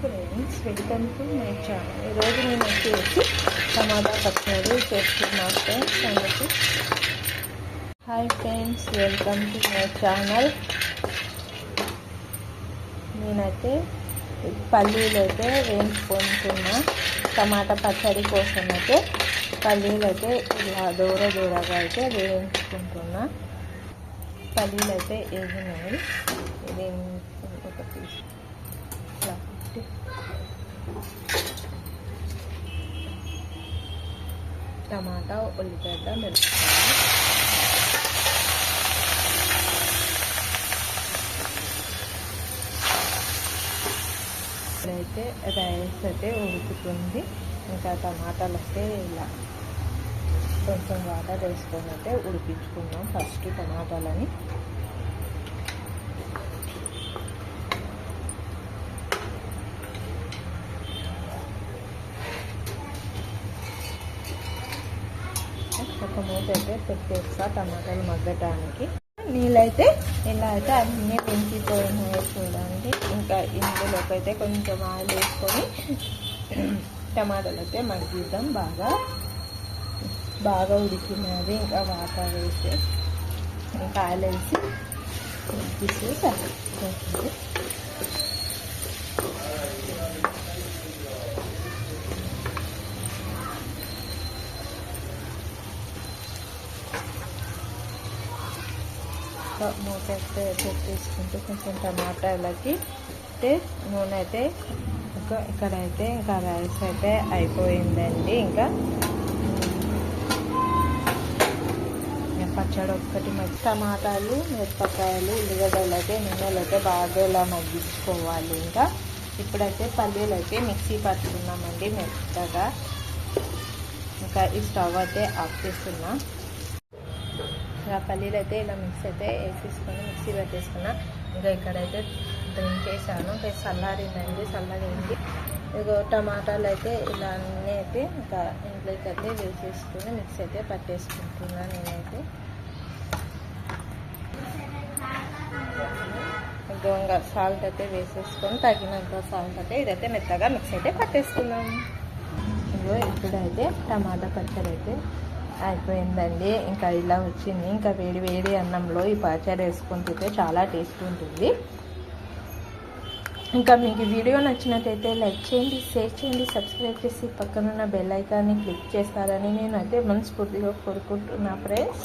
Friends welcome to my channel. ఈరోజు నేను వచ్చేసి టమాటా పచ్చడి చేస్తున్నా ఫ్రెండ్స్. అందుకు hi friends welcome to my channel. నేనైతే పల్లీలు అయితే వేయించుకుంటున్నా. టమాటా పచ్చడి కోసం అయితే పల్లీలు అయితే ఇలా దూర దూరగా అయితే వేయించుకుంటున్నా. పల్లీలు అయితే వేగినాయి ఇది ఒక పీస్ ఇలా. పెట్టి. టమాటా ఉల్లిగడ్డ మిరపకాయ ఇప్పుడైతే రైస్ అయితే ఉడుకుతుంది. ఇంకా టమాటాలు అయితే ఇలా కొంచెం వాటర్ వేసుకొని అయితే ఉడిపించుకున్నాం ఫస్ట్ టమాటాలని ఒక మూత అయితే పెట్టేస్తా టమాటాలు మగ్గటానికి. నీళ్ళైతే ఇలా అయితే అన్నీ పెంచిపోయినాయో చూడండి. ఇంకా ఇందులోకి అయితే కొంచెం ఆయిల్ వేసుకొని టమాటాలు అయితే మగ్గిద్దాం బాగా. బాగా ఉడికినది ఇంకా వాటర్ వేసి ఇంకా ఆయిల్ వేసి మగ్గిస్తే సరిపోతుంది. మూత అయితే పెట్టేసుకుంటే కొంచెం టమాటాలకి అయితే నూనె అయితే ఇంకా ఇక్కడైతే ఇంకా రైస్ అయితే అయిపోయిందండి. ఇంకా పచ్చడి ఒక్కటి మగ్గి టమాటాలు మిరపకాయలు ఉల్లిగడ్డలు అయితే నూనెలు అయితే బాగా ఇలా మగ్గించుకోవాలి. ఇంకా ఇప్పుడైతే పల్లీలు అయితే మిక్సీ పట్టుకున్నామండి మెత్తగా. ఇంకా ఈ స్టవ్ అయితే ఆఫ్ చేస్తున్నాం. ఆ పల్లీలు అయితే ఇలా మిక్స్ అయితే వేసేసుకొని మిక్సీ పెట్టేసుకున్నా. ఇంకా ఇక్కడైతే డ్రింక్ ఇంకా చల్లారిందండి చల్లారింది ఇక టమాటాలు అయితే ఇలా అన్నీ అయితే ఇంకా ఇంట్లోకి అయితే వేసేసుకుని మిక్స్ అయితే పట్టేసుకుంటున్నాను నేనైతే. ఇంకా సాల్ట్ అయితే వేసేసుకొని తగినంత సాల్ట్ అయితే ఇదైతే మెత్తగా మిక్స్ అయితే పట్టేసుకున్నాం ఇగో ఇప్పుడైతే టమాటా పచ్చడి అయితే అయిపోయిందండి. ఇంకా ఇలా వచ్చింది. ఇంకా వేడి వేడి అన్నంలో ఈ పచ్చడి వేసుకొని తింటే చాలా టేస్ట్ ఉంటుంది. ఇంకా మీకు వీడియో నచ్చినట్టయితే లైక్ చేయండి షేర్ చేయండి సబ్స్క్రైబ్ చేసి పక్కనున్న బెల్ ఐకాన్ని క్లిక్ చేస్తారని నేనైతే మనస్ఫూర్తిగా కోరుకుంటున్నా ఫ్రెండ్స్.